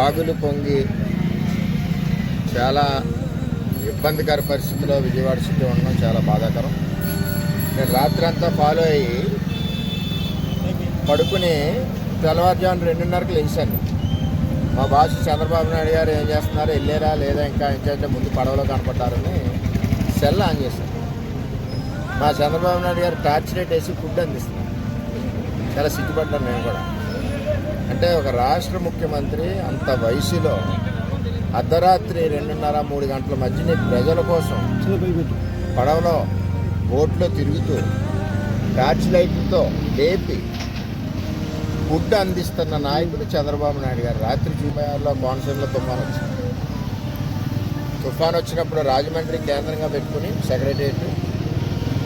వాగులు పొంగి చాలా ఇబ్బందికర పరిస్థితిలో విజయవాడ సిటీ ఉండడం చాలా బాధాకరం. నేను రాత్రి అంతా ఫాలో అయ్యి పడుకుని తెల్లవారుజామున రెండున్నరకు లేచాను. మా బాస్ చంద్రబాబు నాయుడు గారు ఏం చేస్తున్నారు? వెళ్ళారా? లేదా ఇంకా ఏంటంటే ముందు పడవలో కనపడ్డారని సెల్ ఆన్ చేశాను. మా చంద్రబాబు నాయుడు గారు టార్చ్ రేట్ వేసి ఫుడ్ అందిస్తున్నారు. చాలా సిగ్గుపడ్డాను నేను కూడా. అంటే ఒక రాష్ట్ర ముఖ్యమంత్రి అంత వయసులో అర్ధరాత్రి రెండున్నర మూడు గంటల మధ్యనే ప్రజల కోసం పడవలో బోట్లో తిరుగుతూ టార్చ్ లైట్లతో లేపి ఫుడ్ అందిస్తున్న నాయకుడు చంద్రబాబు నాయుడు గారు. రాత్రి జూమయాల్లో కోనసీమలో తుఫాన్ వచ్చింది. తుఫాన్ వచ్చినప్పుడు రాజమండ్రి కేంద్రంగా పెట్టుకుని సెక్రటరియట్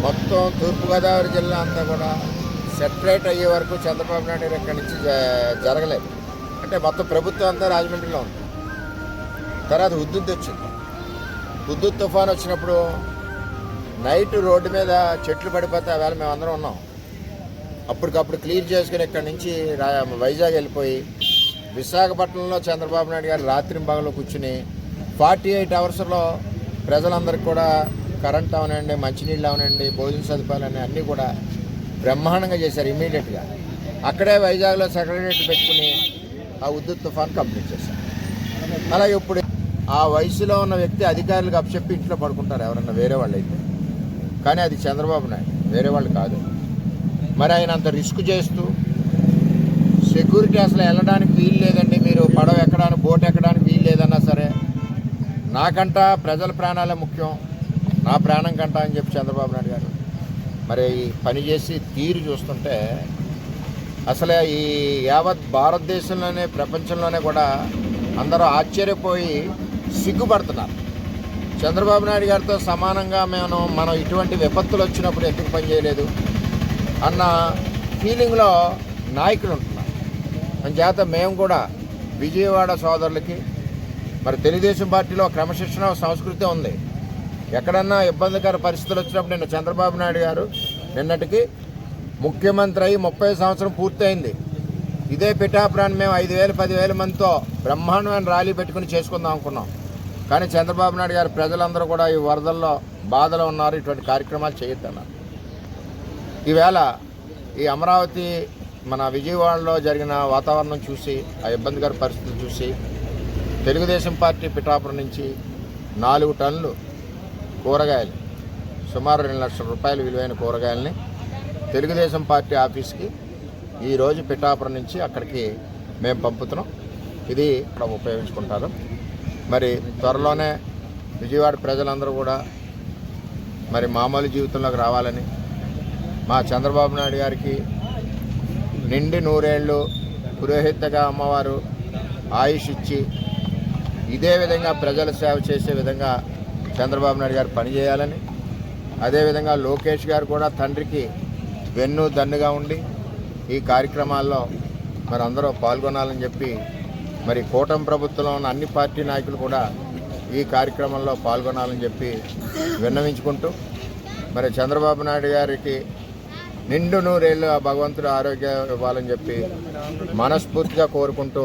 మొత్తం తూర్పుగోదావరి జిల్లా అంతా కూడా సెటిలైట్ అయ్యే వరకు చంద్రబాబు నాయుడు ఇక్కడి నుంచి జరగలేదు. అంటే మొత్తం ప్రభుత్వం అంతా రాజమండ్రిలో ఉంది. తర్వాత హుద్దుద్ వచ్చింది. హుద్దుద్ తుఫాన్ వచ్చినప్పుడు నైట్ రోడ్డు మీద చెట్లు పడిపోతే వేళ మేము అందరం ఉన్నాం. అప్పటికప్పుడు క్లియర్ చేసుకుని ఇక్కడి నుంచి వైజాగ్ వెళ్ళిపోయి విశాఖపట్నంలో చంద్రబాబు నాయుడు గారు రాత్రి భాగంలో కూర్చుని ఫార్టీ ఎయిట్ అవర్స్లో ప్రజలందరికీ కూడా కరెంట్ అవనండి మంచినీళ్ళు అవనండి భోజన సదుపాయాలు అన్నీ కూడా బ్రహ్మాండంగా చేశారు ఇమీడియట్గా. అక్కడే వైజాగ్లో సెక్రటరియట్ పెట్టుకుని ఆ ఉద్దుత్ తుఫాన్ కంప్లీట్ చేశారు. అలాగే ఇప్పుడు ఆ వయసులో ఉన్న వ్యక్తి అధికారులకు అప్పచెప్పి ఇంట్లో పడుకుంటారు ఎవరన్నా వేరే వాళ్ళు అయితే కానీ అది చంద్రబాబు నాయుడు వేరే వాళ్ళు కాదు. మరి ఆయన అంత రిస్క్ చేస్తూ సెక్యూరిటీ అసలు వెళ్ళడానికి వీలు లేదండి. మీరు పడవ ఎక్కడానికి బోట్ ఎక్కడానికి వీలు లేదన్నా సరే నాకంట ప్రజల ప్రాణాలే ముఖ్యం నా ప్రాణం కంట అని చెప్పి చంద్రబాబు నాయుడు గారు మరి ఈ పని చేసి తీరు చూస్తుంటే అసలే ఈ యావత్ భారతదేశంలోనే ప్రపంచంలోనే కూడా అందరూ ఆశ్చర్యపోయి సిగ్గుపడుతున్నారు. చంద్రబాబు నాయుడు గారితో సమానంగా మేము మనం ఇటువంటి విపత్తులు వచ్చినప్పుడు ఎందుకు పనిచేయలేదు అన్న ఫీలింగ్లో నాయకులు ఉంటున్నారు అంచేత మేము కూడా విజయవాడ సోదరులకి మరి తెలుగుదేశం పార్టీలో క్రమశిక్షణ సంస్కృతి ఉంది. ఎక్కడన్నా ఇబ్బందికర పరిస్థితులు వచ్చినప్పుడు నిన్న చంద్రబాబు నాయుడు గారు నిన్నటికి ముఖ్యమంత్రి అయి ముప్పై సంవత్సరం పూర్తయింది. ఇదే పిఠాపురాన్ని మేము ఐదు వేలు పదివేల మందితో బ్రహ్మాండమైన ర్యాలీ పెట్టుకుని చేసుకుందాం అనుకున్నాం. కానీ చంద్రబాబు నాయుడు గారు ప్రజలందరూ కూడా ఈ వరదల్లో బాధలో ఉన్నారు. ఇటువంటి కార్యక్రమాలు చేయొద్దన్నారు. ఈవేళ ఈ అమరావతి మన విజయవాడలో జరిగిన వాతావరణం చూసి ఆ ఇబ్బందికర పరిస్థితులు చూసి తెలుగుదేశం పార్టీ పిఠాపురం నుంచి నాలుగు టన్నులు కూరగాయలు. సుమారు రెండు లక్షల రూపాయలు విలువైన కూరగాయలని తెలుగుదేశం పార్టీ ఆఫీస్కి ఈరోజు పిఠాపురం నుంచి అక్కడికి మేము పంపుతున్నాం. ఇది ఇక్కడ ఉపయోగించుకుంటారు. మరి త్వరలోనే విజయవాడ ప్రజలందరూ కూడా మరి మామూలు జీవితంలోకి రావాలని మా చంద్రబాబు నాయుడు గారికి నిండి నూరేళ్ళు పురోహితగా అమ్మవారు ఆయుష్ ఇచ్చి ఇదే విధంగా ప్రజల సేవ చేసే విధంగా చంద్రబాబు నాయుడు గారు పనిచేయాలని అదేవిధంగా లోకేష్ గారు కూడా తండ్రికి వెన్ను దన్నుగా ఉండి ఈ కార్యక్రమాల్లో మరి అందరూ పాల్గొనాలని చెప్పి మరి కూటమి ప్రభుత్వంలో ఉన్న అన్ని పార్టీ నాయకులు కూడా ఈ కార్యక్రమంలో పాల్గొనాలని చెప్పి విన్నవించుకుంటూ మరి చంద్రబాబు నాయుడు గారికి నిండు నూరేళ్ళు ఆ భగవంతుడు ఆరోగ్యం ఇవ్వాలని చెప్పి మనస్ఫూర్తిగా కోరుకుంటూ